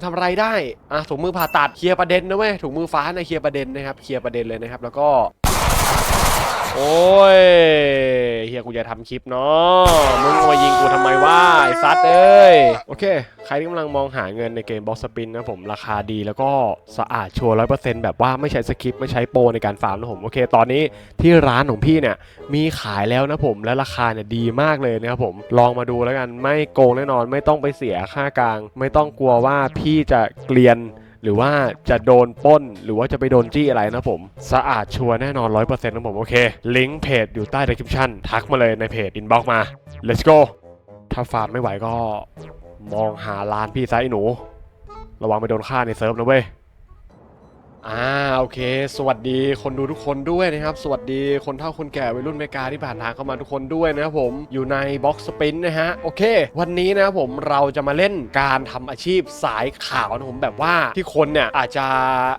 มันทำอะไรได้อะถุงมือผ่าตัดเคลียร์ประเด็นนะเว้ยถุงมือฟ้าในเคลียร์ประเด็นนะครับเคลียร์ประเด็นเลยนะครับ แล้วก็ โอ้ยเฮียกูจะทำคลิปเนาะมึงมายิงกูทำไมวะไอ้ซัดเอ้ยโอเค ใครที่กำลังมองหาเงินในเกมบ็อกสปินนะผมราคาดีแล้วก็สะอาดชัวร์ร้อยเปอร์เซ็นต์แบบว่าไม่ใช้สคริปต์ไม่ใช้โปรในการฟาร์มนะผมโอเค ตอนนี้ที่ร้านของพี่เนี่ยมีขายแล้วนะผมและราคาเนี่ยดีมากเลยนะครับผมลองมาดูแล้วกันไม่โกงแน่นอนไม่ต้องไปเสียค่ากลาง ไม่ต้องกลัวว่าพี่จะเกลียน หรือว่าจะโดนป้น หรือว่าจะไปโดนจี้อะไรนะผม สะอาดชัวร์แน่นอน 100%นะผม โอเค ลิงก์เพจอยู่ใต้ description ทักมาเลยในเพจ inbox มา let's go ถ้าฟาร์มไม่ไหวก็ มองหาร้านพี่ไซหนู ระวังไปโดนฆ่าในเซิร์ฟนะเว้ย อ่าโอเค สวัสดีคนดูทุกคนด้วยนะครับ สวัสดีคนเฒ่าคนแก่วัยรุ่นเมกาที่ผ่านทางเข้ามาทุกคนด้วยนะครับผมอยู่ในบ็อกสปินนะฮะโอเค วันนี้นะครับผมเราจะมาเล่นการทำอาชีพสายข่าวนะผมแบบว่าที่คนเนี่ยอาจจะ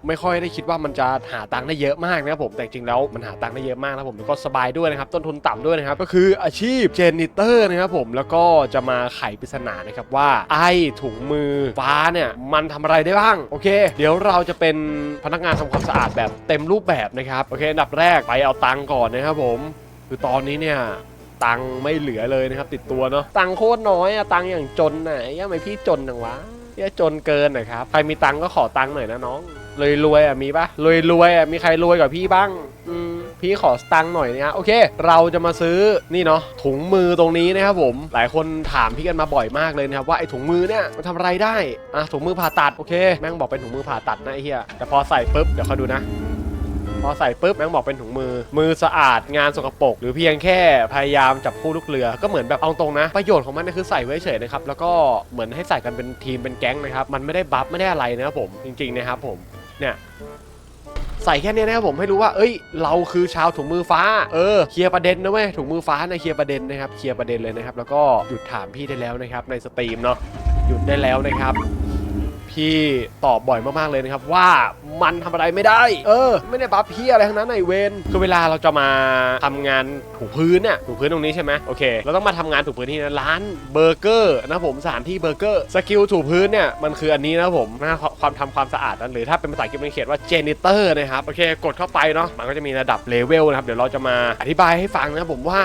ไม่ค่อยได้คิดว่ามันจะหาตังค์ได้เยอะมากนะครับผมแต่จริงแล้วมันหาตังค์ได้เยอะมากนะผมแล้วก็สบายด้วยนะครับต้นทุนต่ำด้วยนะครับก็คืออาชีพเจนิเตอร์นะครับผมแล้วก็จะมาไขปริศนานะครับว่าไอถุงมือฟ้าเนี่ยมันทำอะไรได้บ้างโอเค เดี๋ยวเราจะเป็นพนักงานทำความสะอาดแบบเต็มรูปแบบนะครับโอเคอันดับแรกไปเอาตังก่อนนะครับผมคือตอนนี้เนี่ยตังไม่เหลือเลยนะครับ ติดตัวเนาะตังโคตรน้อยอะตังอย่างจนน่ะยังไงพี่จนจังวะเหี้ยจนเกินนะครับใครมีตังก็ขอตังหน่อยนะน้องรวยรวยอะมีปะรวยรวยอะมีใครรวยกว่าพี่บ้าง อืม พี่ขอสตังค์หน่อยนะโอเค เราจะมาซื้อนี่เนาะถุงมือตรงนี้นะครับผม หลายคนถามพี่กันมาบ่อยมากเลยนะครับว่าไอ้ถุงมือเนี่ยมันทำอะไรได้อะถุงมือผ่าตัดโอเคแม่งบอกเป็นถุงมือผ่าตัดนะไอ้เหี้ยแต่พอใส่ปุ๊บเดี๋ยวเขาดูนะพอใส่ปุ๊บแม่งบอกเป็นถุงมือ มือสะอาดงานสกปรกหรือเพียงแค่พยายามจับคู่ลูกเรือ ก็เหมือนแบบเอาตรงนะ ประโยชน์ของมันเนี่ยคือใส่ไว้เฉยนะครับ แล้วก็เหมือนให้ใส่กันเป็นทีมเป็นแก๊งนะครับ มันไม่ได้บัฟไม่ได้อะไรนะครับผมจริงๆนะครับผมเนี่ย ใส่แค่เนี้ยนะครับผมให้รู้ว่า เอ้ย เราคือชาวถุงมือฟ้า เออ เคลียร์ประเด็นนะเว้ย ถุงมือฟ้าในะเคลียร์ประเด็นนะครับ เคลียร์ประเด็นเลยนะครับ แล้วก็หยุดถามพี่ได้แล้วนะครับ ในสตรีมเนาะ หยุดได้แล้วนะครับ พี่ตอบบ่อยมากๆเลยนะครับว่ามันทำอะไรไม่ได้ เออ ไม่ได้บัฟพี่อะไรทั้งนั้นไอเวนคือเวลาเราจะมาทำงานถูพื้นเนี่ยถูพื้นตรงนี้ใช่ไหมโอเคเราต้องมาทำงานถูพื้นที่นะร้านเบอร์เกอร์นะผมสถานที่เบอร์เกอร์สกิลถูพื้นเนี่ยมันคืออันนี้นะผมนะความทำความสะอาดนะหรือถ้าเป็นภาษาอังกฤษมันเขียนว่าเจเนเตอร์นะครับโอเค กดเข้าไปเนาะมันก็จะมีระดับเลเวลนะครับเดี๋ยวเราจะมาอธิบายให้ฟังนะครับผมว่า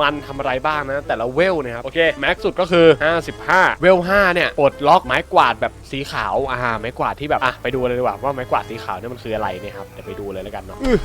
มันทำอะไรบ้างนะแต่ละเวลนะครับโอเคแม็กสุดก็คือ 55 เวล5เนี่ยปลดล็อกไม้กวาดแบบสีขาวอ่าไม้กวาดที่แบบอะไปดูเลยดีกว่าว่าไม้กวาดสีขาวเนี่ยมันคืออะไรเนี่ยครับเดี๋ยวไปดูเลยแล้วกันเนาะอื้อ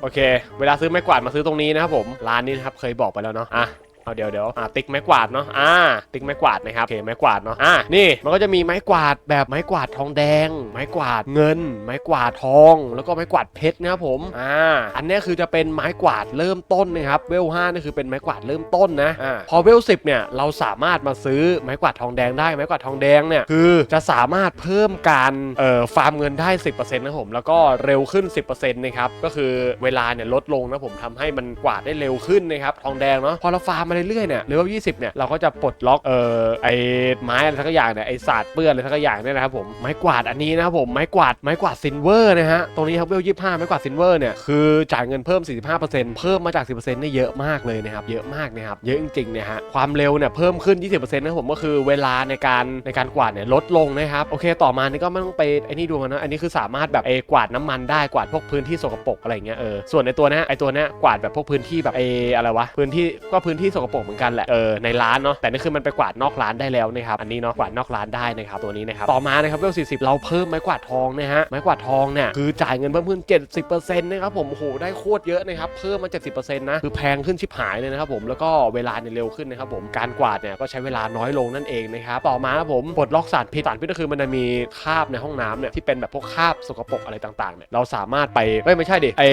โอเค เวลาซื้อไม้กวาดมาซื้อตรงนี้นะครับผมร้านนี้นะครับเคยบอกไปแล้วเนาะอะ เอาเดี๋ยวเดี๋ยวอะติ๊กไม้กวาดเนาะอ่าติ๊กไม้กวาดนะครับโอเคไม้กวาดเนาะอะนี่มันก็จะมีไม้กวาดแบบไม้กวาดทองแดง ไม้กวาดเงิน ไม้กวาดทอง แล้วก็ไม้กวาดเพชรนะครับผมอ่าอันนี้คือจะเป็นไม้กวาดเริ่มต้นนะครับเวล5นี่คือเป็นไม้กวาดเริ่มต้นนะอ่าพอเวล10เนี่ยเราสามารถมาซื้อไม้กวาดทองแดงได้ไม้กวาดทองแดงเนี่ยคือจะสามารถเพิ่มการเอ่อฟาร์มเงินได้ 10%นะครับผมแล้วก็เร็วขึ้น 10%นะครับก็คือเวลาเนี่ยลดลงนะผมทำให้มันกวาดได้เร็วขึ้นนะครับทองแดงเนาะพอเราฟาร์มมาเรื่อยๆเนี่ยเลเวล20 เนี่ย เราก็จะปลดล็อกเอ่อไอ้ไม้อะไรสักอย่างเนี่ยไอ้ศาสตร์เปื้อนอะไรสักอย่างเนี่ยนะครับผมไม้กวาดอันนี้นะครับผมไม้กวาดไม้กวาดซินเวอร์นะฮะตรงนี้ครับเวล25 ไม้กวาดซินเวอร์เนี่ยคือจ่ายเงินเพิ่ม 45%เพิ่มมาจาก 10%เนี่ยเยอะมากเลยนะครับเยอะมากนะครับเยอะจริงๆเนี่ยฮะความเร็วเนี่ยเพิ่มขึ้น 20%นะครับผมก็คือเวลาในการในการกวาดเนี่ยลดลงนะครับโอเค ต่อมานี่ก็ไม่ต้องไปไอ้นี่ดูกันนะอันนี้คือสามารถแบบไอ้กวาดน้ำมันได้กวาดพวกพื้นที่สกปรกอะไรเงี้ยเออส่วนในตัวเนี้ยไอ้ตัวเนี้ยกวาดแบบพวกพื้นที่แบบไอ้อะไรวะพื้นที่ก็พื้นที่สสกปรกเหมือนกันแหละเออในร้านเนาะแต่นี่คือมันไปกวาดนอกร้านได้แล้วนะครับอันนี้เนาะกวาดนอกร้านได้นะครับตัวนี้นะครับต่อมานะครับเวล40 เราเพิ่มไม้กวาดทองนะฮะไม้กวาดทองเนี่ยคือจ่ายเงินเพิ่มขึ้น 70%นะครับผมโอ้โหได้โคตรเยอะนะครับเพิ่มมา 70%นะคือแพงขึ้นชิบหายเลยนะครับผมแล้วก็เวลาเนี่ยเร็วขึ้นนะครับผมการกวาดเนี่ยก็ใช้เวลาน้อยลงนั่นเองนะครับต่อมาครับผมปลดล็อกสารพิษสารพิษก็คือมันจะมีคราบในห้องน้ำเนี่ยที่เป็นแบบพวกคราบสกปรกอะไรต่างๆเนี่ยเราสามารถไปเอ้ยไม่ใช่ดิไอ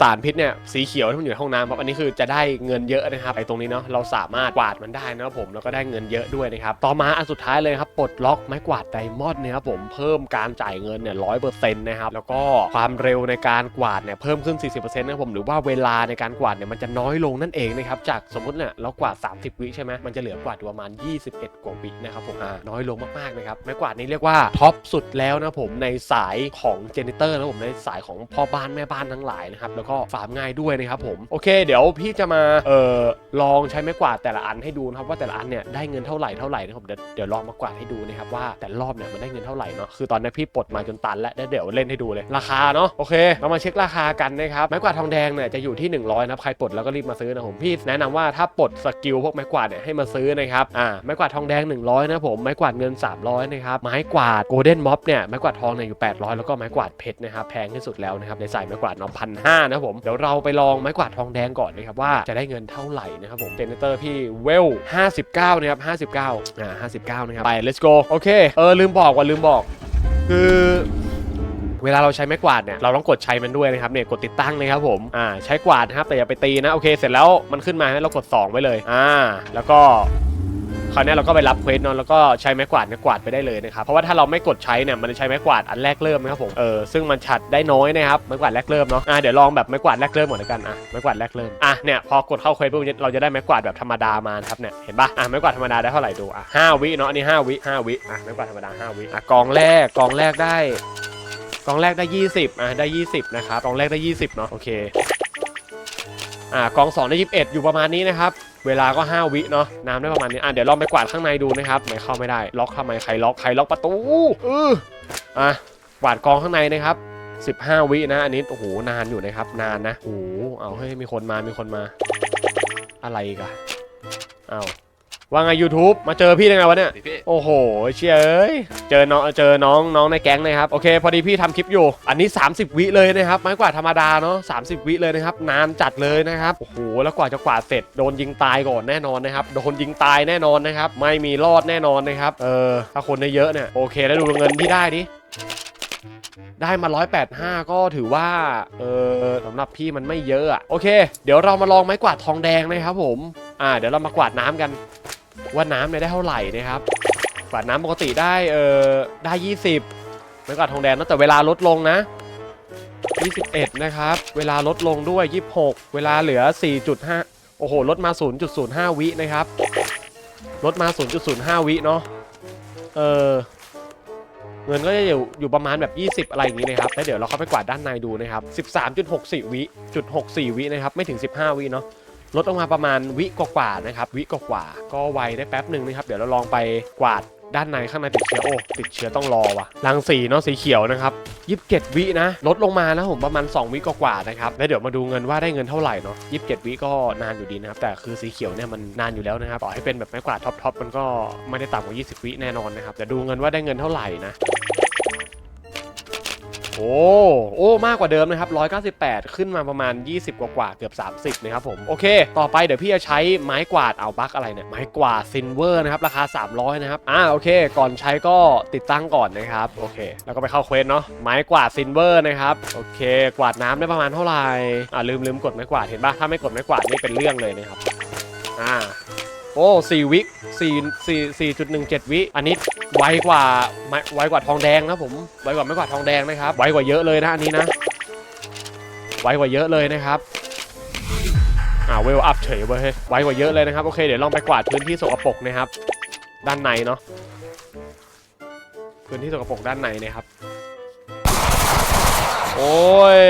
สารพิษเนี่ยสีเขียวที่มันอยู่ในห้องน้ำครับอันนี้คือจะได้เงินเยอะนะครับไอตรงนี้เนาะเราสามารถกวาดมันได้นะครับผมแล้วก็ได้เงินเยอะด้วยนะครับต่อมาอันสุดท้ายเลยครับปลดล็อกไม้กวาดไดมอนด์เนี่ยครับผมเพิ่มการจ่ายเงินเนี่ยร้อยเปอร์เซ็นต์นะครับแล้วก็ความเร็วในการกวาดเนี่ยเพิ่มขึ้น 40%นะครับผมหรือว่าเวลาในการกวาดเนี่ยมันจะน้อยลงนั่นเองนะครับจากสมมติเนี่ยเรากวาด 30 วิใช่ไหมมันจะเหลือกวาดประมาณ 21 กว่าวินะครับผมอ่าน้อยลงมากๆนะครับไม้กวาดนี้เรียกว่าท็อปสุดแล้วนะผมในสายของเจเนเตอร์นะผมในสายของพ่อบ้านแม่บ้านทั้งหลายนะครับแล้วก็ฟาร์มง่ายด้วยนะครับผมโอเค เดี๋ยวพี่จะมาเอ่อลองใช้ไม้กวาดแต่ละอันให้ดูนะครับว่าแต่ละอันเนี่ยได้เงินเท่าไหร่เท่าไหร่นะครับเดี๋ยวเดี๋ยวลองมากวาดให้ดูนะครับว่าแต่รอบเนี่ยมันได้เงินเท่าไหร่เนาะคือตอนนี้พี่ปลดมาจนตันแล้วเดี๋ยวเล่นให้ดูเลยราคาเนาะโอเคเรามาเช็คราคากันนะครับไม้กวาดทองแดงเนี่ยจะอยู่ที่ 100นะครับใครปลดแล้วก็รีบมาซื้อนะผมพี่แนะนำว่าถ้าปลดสกิลพวกไม้กวาดเนี่ยให้มาซื้อนะครับอ่าไม้กวาดทองแดง 100นะผมไม้กวาดเงิน 300นะครับไม้กวาดโกลเด้นม็อบเนี่ยไม้กวาดทองเนี่ยอยู่ 800 แล้วก็ไม้กวาดเพชรนะครับแพงที่สุดแล้วนะครับในสายไม้กวาดเนาะพันห้านะผมเดี๋ยวเราไปลองไม้กวาดทองแดงก่อนนะครับว่าจะได้เงินเท่าไหร่นะครับผมเจเนเตอร์พี่เวล 59 นะครับ 59 อ่า 59 นะครับ ไป let's go โอเค เออ ลืมบอกว่าลืมบอก คือเวลาเราใช้ไม้กวาดเนี่ยเราต้องกดใช้มันด้วยนะครับเนี่ยกดติดตั้งนะครับผมอ่าใช้กวาดนะครับแต่อย่าไปตีนะโอเคเสร็จแล้วมันขึ้นมาให้เรากด 2 ไว้เลยอ่าแล้วก็ คราวนี้เราก็ไปรับเควสเนอะแล้วก็ใช้ไม้กวาดเนี่ยกวาดไปได้เลยนะครับเพราะว่าถ้าเราไม่กดใช้เนี่ยมันจะใช้ไม้กวาดอันแรกเริ่มนะครับผมเออซึ่งมันฉัดได้น้อยนะครับไม้กวาดแรกเริ่มเนาะอ่าเดี๋ยวลองแบบไม้กวาดแรกเริ่มก่อนแล้วกันอะไม้กวาดแรกเริ่มอะเนี่ยพอกดเข้าเควสปุ๊บเราจะได้ไม้กวาดแบบธรรมดามาครับเนี่ยเห็นปะอะไม้กวาดธรรมดาได้เท่าไหร่ดูอะห้าวิเนาะอันนี้ห้าวิห้าวิอะไม้กวาดธรรมดาห้าวิอะกองแรกกองแรกได้กองแรกได้ 20อะได้ 20นะครับกองแรกได้ 20เนาะโอเคอ่ากองสองได้ 21 อยู่ประมาณนี้นะครับ เวลาก็ 5 วิเนาะน้ำได้ประมาณนี้อะเดี๋ยวลองไปกวาดข้างในดูนะครับไม่เข้าไม่ได้ ล็อกทำไมใครล็อกใครล็อกประตูเอออะกวาดกองข้างในนะครับ15 วินะอันนี้โอ้โหนานอยู่นะครับ นานนะโอ้โหเอาเฮ้ยมีคนมามีคนมา อะไรกันเอา ว่าไง YouTube มาเจอพี่ได้ไงวะเนี่ยดิพี่โอ้โห เชี่ยเอ้ย เจอน้องเจอน้องน้องในแก๊งนะครับ โอเค พอดีพี่ทำคลิปอยู่ อันนี้ 30 วิเลยนะครับ ไม้กวาดธรรมดาเนาะ30 วิเลยนะครับ นานจัดเลยนะครับ โอ้โห แล้วกว่าจะกวาดเสร็จโดนยิงตายก่อนแน่นอนนะครับ โดนยิงตายแน่นอนนะครับ ไม่มีรอดแน่นอนนะครับ เออ ถ้าคนได้เยอะเนี่ย โอเค แล้วดูเงินที่ได้ดิได้มา 185 ก็ถือว่า เออสำหรับพี่มันไม่เยอะอะโอเค เดี๋ยวเรามาลองไม้กวาดทองแดงนะครับผม อ่า เดี๋ยวเรามากวาดน้ำกัน ว่าน้ำเนี่ยได้เท่าไหร่นะครับกวาดน้ำปกติได้เออได้ 20ไม่กวาดทองแดงนะแต่เวลาลดลงนะ 21 นะครับ เวลาลดลงด้วย 26 เวลาเหลือ 4.5 โอ้โห ลดมา 0.05 วินะครับ ลดมา 0.05 วิเนาะเออเงินก็จะอยู่อยู่ประมาณแบบ 20 อะไรอย่างนี้นะครับแล้วเดี๋ยวเราเข้าไปกวาดด้านในดูนะครับ 13.64 วิจุด64 วินะครับ ไม่ถึง 15 วิเนาะ ลดลงมาประมาณวิกว่าๆนะครับ วิกว่าๆก็ไวได้แป๊บหนึ่งนะครับ เดี๋ยวเราลองไปกวาดด้านในข้างในติดเชื้อโอ้ติดเชื้อต้องรอว่ะรังสีเนาะสีเขียวนะครับ27วินะลดลงมานะผมประมาณ 2 วิกว่าๆนะครับแล้วเดี๋ยวมาดูเงินว่าได้เงินเท่าไหร่เนาะ27วิก็นานอยู่ดีนะครับแต่คือสีเขียวเนี่ยมันนานอยู่แล้วนะครับต่อให้เป็นแบบไม้กวาดท็อปๆมันก็ไม่ได้ต่ำกว่า 20 วิแน่นอนนะครับเดี๋ยวดูเงินว่าได้เงินเท่าไหร่นะ โอ้ โอ้ มากกว่าเดิมนะครับ 198 ขึ้นมาประมาณ 20 กว่ากว่าเกือบ 30 นะครับผม โอเค ต่อไปเดี๋ยวพี่จะใช้ไม้กวาด เอาบักอะไรเนี่ย ไม้กวาดซินเวอร์นะครับ ราคา 300 นะครับ อ่า โอเค ก่อนใช้ก็ติดตั้งก่อนนะครับ โอเค แล้วก็ไปเข้าเควสเนาะ ไม้กวาดซินเวอร์นะครับ โอเค กวาดน้ำได้ประมาณเท่าไหร่ อ่าลืมลืมกดไม้กวาดเห็นปะถ้าไม่กดไม้กวาดนี่เป็นเรื่องเลยนะครับ อ่า โอ้สี่วิสี่สี่สี่จุดหนึ่งเจ็ดวิ อันนี้ไวกว่าไวกว่าทองแดงนะผมไวกว่าไม่กว่าทองแดงนะครับ ไวกว่าเยอะเลยนะอันนี้นะ ไวกว่าเยอะเลยนะครับอ่าเวลอัพเฉยเว้ยไวกว่าเยอะเลยนะครับ โอเคเดี๋ยวลองไปกวาดพื้นที่สกปรกนะครับ ด้านในเนาะพื้นที่สกปรกด้านในนะครับ โอ้ย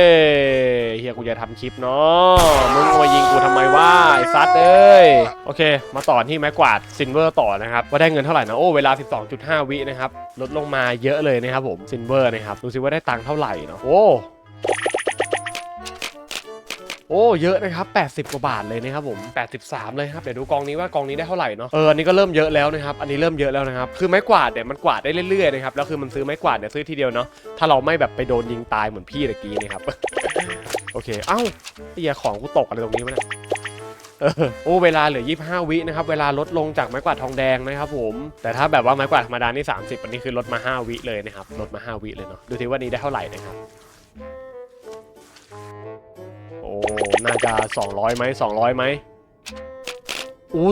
เฮียกูจะทำคลิปเนาะมึงมายิงกูทำไมวะไอ้ซัดเอ้ยโอเค มาต่อที่ไม้กวาดซินเวอร์ต่อนะครับว่าได้เงินเท่าไหร่นะโอ้เวลา 12.5 วินะครับลดลงมาเยอะเลยนะครับผมซินเวอร์นะครับดูสิว่าได้ตังค์เท่าไหร่เนาะโอ้ โอ้เยอะนะครับ 80 กว่าบาทเลยนะครับผม 83 เลยครับเดี๋ยวดูกองนี้ว่ากองนี้ได้เท่าไหร่เนาะเอออันนี้ก็เริ่มเยอะแล้วนะครับอันนี้เริ่มเยอะแล้วนะครับคือไม้กวาดเนี่ยมันกวาดได้เรื่อยๆนะครับแล้วคือมันซื้อไม้กวาดเนี่ยซื้อทีเดียวเนาะถ้าเราไม่แบบไปโดนยิงตายเหมือนพี่ตะกี้นะครับโอเคเอ้าไอ้เหี้ยของกูตกอะไรตรงนี้วะเนี่ยเออโอ้เวลาเหลือ 25 วินะครับ เวลาลดลงจากไม้กวาดทองแดงนะครับผม แต่ถ้าแบบว่าไม้กวาดธรรมดานี่ 30 อันนี้คือลดมา 5 วิเลยนะครับ ลดมา 5 วิเลยเนาะ ดูทีว่านี้ได้เท่าไหร่นะครับ น่าจะ 200ไหม200ไหมอู้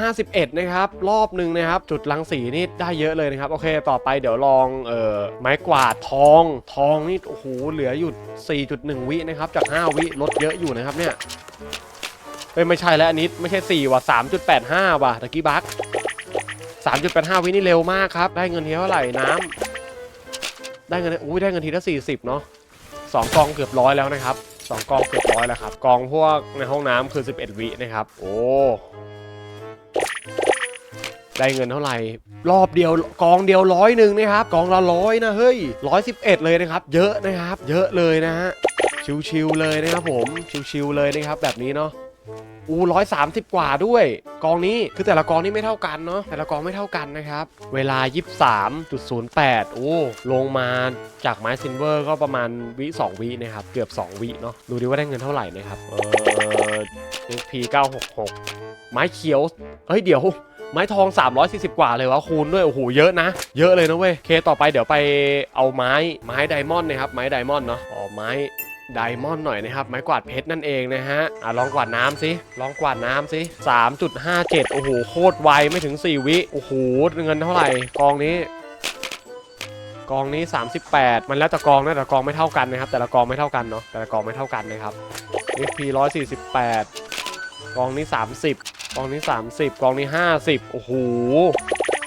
251 นะครับ รอบหนึ่งนะครับ จุดรังสีนี่ได้เยอะเลยนะครับ โอเค ต่อไปเดี๋ยวลองเอ่อไม้กวาดทองทองนี่โอ้โหเหลืออยู่ 4.1 วินะครับ จาก 5 วิลดเยอะอยู่นะครับเนี่ยเฮ้ยไม่ใช่แล้วอันนี้ไม่ใช่ 4 ว่ะ 3.85 ว่ะตะกี้บัก3.85 วินี่เร็วมากครับ ได้เงินทีเท่าไหร่น้ำได้เงินอุ้ได้เงินทีละ40 เนาะสองกองเกือบร้อยแล้วนะครับ สองกองเกือบร้อยแล้วครับ กองพวกในห้องน้ำคือ 11 วินะครับ โอ้ ได้เงินเท่าไหร่ รอบเดียวกองเดียวร้อยหนึ่งนะครับ กองละร้อยนะเฮ้ยร้อยสิบเอ็ดเลยนะครับ เยอะนะครับ เยอะเลยนะฮะ ชิวๆเลยนะครับผม ชิวๆเลยนะครับแบบนี้เนาะ อู้ร้อยสามสิบกว่าด้วย กองนี้คือแต่ละกองนี่ไม่เท่ากันเนาะแต่ละกองไม่เท่ากันนะครับ เวลา 23.08 โอ้ ลงมาจากไม้ซินเวอร์ก็ประมาณวิ2วินะครับ เกือบ 2 วิเนาะดูดิว่าได้เงินเท่าไหร่นะครับ เออ XP 966 ไม้เขียว เฮ้ย เดี๋ยวไม้ทอง 340 กว่าเลยวะคูณด้วยโอ้โหเยอะนะ เยอะเลยนะเว้ยเคต่อไปเดี๋ยวไปเอาไม้ไม้ไดมอนด์นะครับไม้ไดมอนด์เนาะอ๋อไม้ ไดมอนด์หน่อยนะครับ ไม้กวาดเพชรนั่นเองนะฮะอะลองกวาดน้ำสิลองกวาดน้ำสิ3.57 โอ้โห โคตรไวไม่ถึง 4 วิ โอ้โห เงินเท่าไหร่ กองนี้ กองนี้ 38 มันแล้วแต่กองนะแต่กองไม่เท่ากันนะครับ แต่ละกองไม่เท่ากันเนาะแต่ละกองไม่เท่ากันนะครับ XP 148 กองนี้ 30 กองนี้ 30 กองนี้ 50 โอ้โห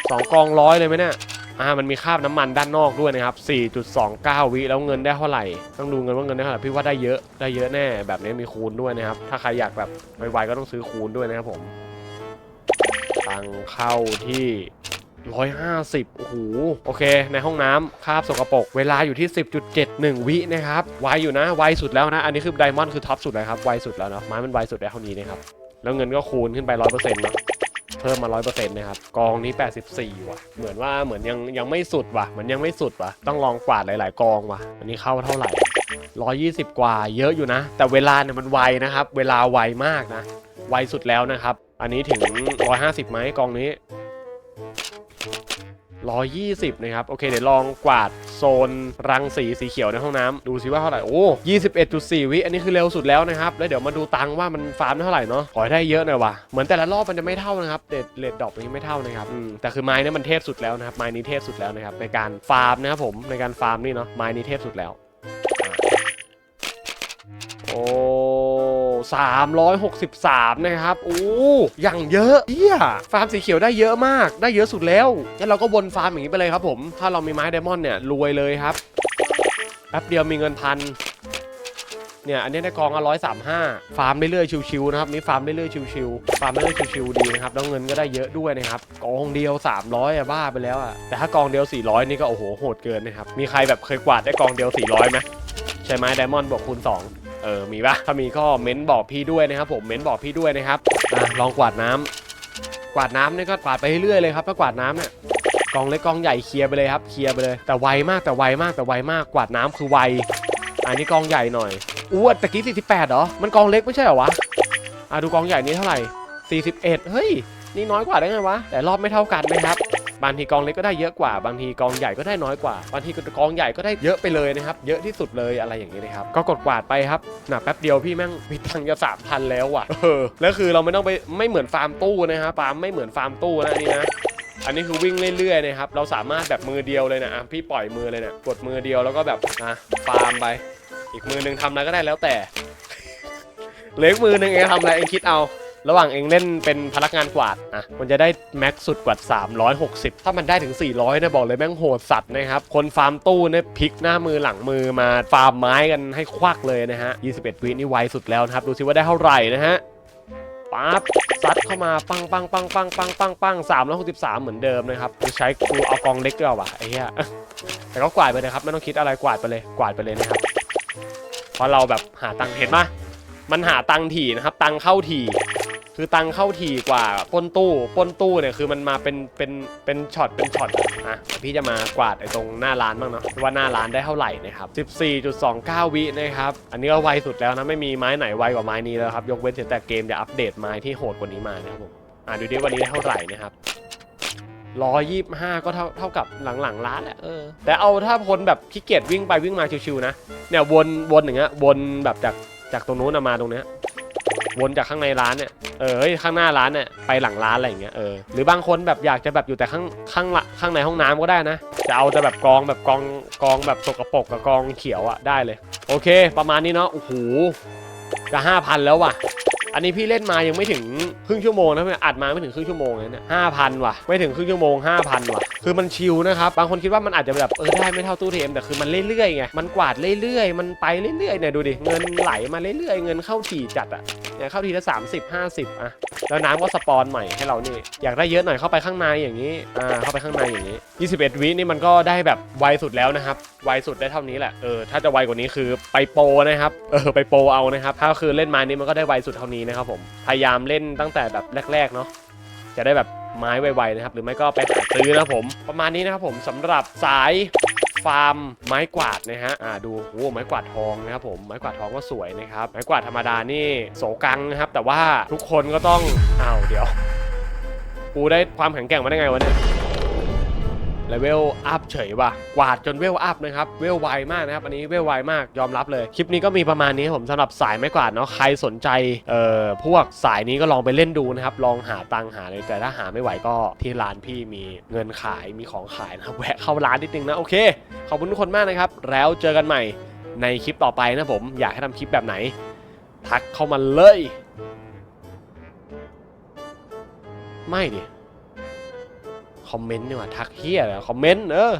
สองกองร้อยเลยไหมเนี่ย อ่ามันมีคราบน้ำมันด้านนอกด้วยนะครับ 4.29 วิแล้วเงินได้เท่าไหร่ ต้องดูเงินว่าเงินได้เท่าไหร่พี่ว่าได้เยอะได้เยอะแน่ แบบนี้มีคูณด้วยนะครับ ถ้าใครอยากแบบไวๆก็ต้องซื้อคูณด้วยนะครับผมตังเข้าที่ 150 โอ้โห โอเค ในห้องน้ำคาบสกปรก เวลาอยู่ที่ 10.71 วินะครับ ไวอยู่นะ ไวสุดแล้วนะ อันนี้คือไดมอนด์คือท็อปสุดเลยครับ ไวสุดแล้วเนาะไม้มันไวสุดได้เท่านี้นะครับ แล้วเงินก็คูณขึ้นไป 100%นะ เพิ่มมา100%นะครับ กองนี้ 84 ว่ะ เหมือนว่าเหมือนยังยังไม่สุดว่ะ เหมือนยังไม่สุดว่ะ ต้องลองกวาดหลาย ๆ กองว่ะ อันนี้เข้าเท่าไหร่120กว่า เยอะอยู่นะ แต่เวลาเนี่ยมันไวนะครับ เวลาไวมากนะ ไวสุดแล้วนะครับ อันนี้ถึง 150ไหมกองนี้ 120 นะครับ โอเค เดี๋ยวลองกวาดโซนรังสีสีเขียวในห้องน้ำดูซิว่าเท่าไหร่ โอ้21.4 วิ อันนี้คือเร็วสุดแล้วนะครับ แล้วเดี๋ยวมาดูตังว่ามันฟาร์มเท่าไหร่เนาะ ขอให้ได้เยอะหน่อยว่ะ เหมือนแต่ละรอบมันจะไม่เท่านะครับ เด็ดเลดดอกนี้ไม่เท่านะครับ แต่คือไม้นี่มันเทพสุดแล้วนะครับ ไม้นี้เทพสุดแล้วนะครับ ในการฟาร์มนะครับผม ในการฟาร์มนี่เนาะ ไม้นี้เทพสุดแล้ว โอ้ 363 นะครับโอ้อย่างเยอะเฮียฟาร์มสีเขียวได้เยอะมาก ได้เยอะสุดแล้วงั้นเราก็วนฟาร์มอย่างนี้ไปเลยครับผม ถ้าเรามีไม้ไดมอนด์เนี่ยรวยเลยครับแป๊บเดียวมีเงินพันเนี่ยอันนี้ได้กองละร้อยสามห้าฟาร์มเรื่อยๆชิวๆนะครับนี่ฟาร์มเรื่อยๆชิวๆฟาร์มเรื่อยๆชิวๆดีนะครับแล้วเงินก็ได้เยอะด้วยนะครับกองเดียว 300อะบ้าไปแล้วอะแต่ถ้ากองเดียว 400 นี่ก็โอ้โหโหดเกินนะครับมีใครแบบเคยกวาดได้กองเดียว 400ไหมใช่ไหมไดมอนด์บวกคูณ2 ออมีปะถ้ามีก็เม้นบอกพี่ด้วยนะครับ ผมเม้นบอกพี่ด้วยนะครับอะลองกวาดน้ำกวาดน้ำเนี่ยก็กวาดไปเรื่อยๆเลยครับถ้ากวาดน้ำเนี่ยกองเล็กกองใหญ่เคลียร์ไปเลยครับเคลียร์ไปเลย แต่ไวมากแต่ไวมากแต่ไวมากกวาดน้ำคือไวอันนี้กองใหญ่หน่อยอู้วตะกี้48เหรอมันกองเล็กไม่ใช่เหรอวะอะดูกองใหญ่นี้เท่าไหร่41 เฮ้ย นี่น้อยกว่าได้ไงวะ แต่รอบไม่เท่ากันนะครับ บางทีกองเล็กก็ได้เยอะกว่า บางทีกองใหญ่ก็ได้น้อยกว่า บางทีกองใหญ่ก็ได้เยอะไปเลยนะครับ เยอะที่สุดเลยอะไรอย่างนี้นะครับ ก็กดกวาดไปครับหนักแป๊บเดียวพี่แม่งมีตังค์จะสามพันแล้วว่ะ เออ แล้วคือเราไม่ต้องไปไม่เหมือนฟาร์มตู้นะครับ ฟาร์มไม่เหมือนฟาร์มตู้นะอันนี่นะอันนี้คือวิ่งเรื่อยๆนะครับ เราสามารถแบบมือเดียวเลยนะอะพี่ปล่อยมือเลยเนี่ยกดมือเดียวแล้วก็แบบอะฟาร์มไป อีกมือหนึ่งทำอะไรก็ได้แล้วแต่เหลืออีกมือหนึ่งเองทำอะไรเองคิดเอา ระหว่างเองเล่นเป็นพนักงานกวาดอะมันจะได้แม็กซ์สุดกว่า 360 ถ้ามันได้ถึง 400นะบอกเลยแม่งโหดสัตว์นะครับ คนฟาร์มตู้เนี่ยพลิกหน้ามือหลังมือมาฟาร์มไม้กันให้ควักเลยนะฮะ 21 วินี่ไวสุดแล้วนะครับ ดูซิว่าได้เท่าไหร่นะฮะปั๊บซัดเข้ามาปังปังปังปังปังปังปังสามร้อยหกสิบสามเหมือนเดิมนะครับกูใช้กูเอากองเล็กด้วยว่ะไอ้เหี้ยแต่ก็กวาดไปเลยครับไม่ต้องคิดอะไรกวาดไปเลยกวาดไปเลยนะครับเพราะเราแบบหาตังค์เห็นปะมันหาตังค์ถี่นะครับ ตังค์เข้าถี่ คือตังเข้าถี่กว่าป้นตู้ป้นตู้เนี่ยคือมันมาเป็นเป็นเป็นช็อตเป็นช็อตอะพี่จะมากวาดไอ้ตรงหน้าร้านบ้างเนาะว่าหน้าร้านได้เท่าไหร่นะครับ14.29 วินะครับอันนี้ก็ไวสุดแล้วนะไม่มีไม้ไหนไวกว่าไม้นี้แล้วครับยกเว้นแต่เกมจะอัปเดตไม้ที่โหดกว่านี้มานะครับผมอะดูดิวันนี้ได้เท่าไหร่นะครับร้อยยี่ห้าก็เท่าเท่ากับหลังๆร้านแหละเออแต่เอาถ้าคนแบบขี้เกียจวิ่งไปวิ่งมาชิวๆนะเนี่ยวนวนอย่างเงี้ยวนแบบจากจากตรงนู้นมาตรงเนี้ย วนจากข้างในร้านเนี่ยเออข้างหน้าร้านเนี่ยไปหลังร้านอะไรอย่างเงี้ยเออหรือบางคนแบบอยากจะแบบอยู่แต่ข้างข้างละข้างในห้องน้ำก็ได้นะ จะเอาแต่แบบกองแบบกองกองแบบสกปรกกับกองเขียวอะได้เลย โอเค ประมาณนี้เนาะโอ้โหจะห้าพันแล้วว่ะอันนี้พี่เล่นมายังไม่ถึงครึ่งชั่วโมงนะอัดมาไม่ถึงครึ่งชั่วโมงเลยเนี่ยห้าพันว่ะ ไม่ถึงครึ่งชั่วโมงห้าพันว่ะคือมันชิลนะครับ บางคนคิดว่ามันอาจจะแบบเออได้ไม่เท่าตู้เทมแต่คือมันเรื่อยๆไง มันกวาดเรื่อยๆ มันไปเรื่อยๆเนี่ยดูดิ เงินไหลมาเรื่อยๆ เงินเข้าถี่จัดอะเนี่ยเข้าทีละ 30 50อะแล้วน้ำก็สปอนใหม่ให้เรานี่ อยากได้เยอะหน่อยเข้าไปข้างในอย่างนี้ อ่า เข้าไปข้างในอย่างนี้ 21 วินี่มันก็ได้แบบไวสุดแล้วนะครับ ไวสุดได้เท่านี้แหละ เออ ถ้าจะไวกว่านี้คือไปโปนะครับ เออ ไปโปเอานะครับ ถ้าคือเล่นมานี่มันก็ได้ไวสุดเท่านี้นะครับผม พยายามเล่นตั้งแต่แบบแรกๆเนาะ จะได้แบบ ไม้ไวๆนะครับ หรือไม่ก็ไปหาซื้อนะผม ประมาณนี้นะครับผมสำหรับสายฟาร์มไม้กวาดนะฮะ อ่าดู โอ้ ไม้กวาดทองนะครับผม ไม้กวาดทองก็สวยนะครับ ไม้กวาดธรรมดานี่โสกังนะครับ แต่ว่าทุกคนก็ต้อง อ้าว เดี๋ยว กูได้ความแข็งแกร่งมาได้ไงวะเนี่ย เลเวลอัพเฉยว่ะ กวาดจนเวลอัพนะครับ เวลไวมากนะครับ อันนี้เวลไวมากยอมรับเลย คลิปนี้ก็มีประมาณนี้ครับผมสำหรับสายไม้กวาดเนาะ ใครสนใจ เอ่อ พวกสายนี้ก็ลองไปเล่นดูนะครับ ลองหาตังหาเลยแต่ถ้าหาไม่ไหวก็ที่ร้านพี่มีเงินขาย มีของขายนะครับ แวะเข้าร้านนิดนึงนะ โอเค ขอบคุณทุกคนมากนะครับ แล้วเจอกันใหม่ในคลิปต่อไปนะผม อยากให้ทำคลิปแบบไหน ทักเข้ามาเลย ไม่ดิ คอมเมนต์ดีกว่าทักเฮียอะไรคอมเมนต์เออ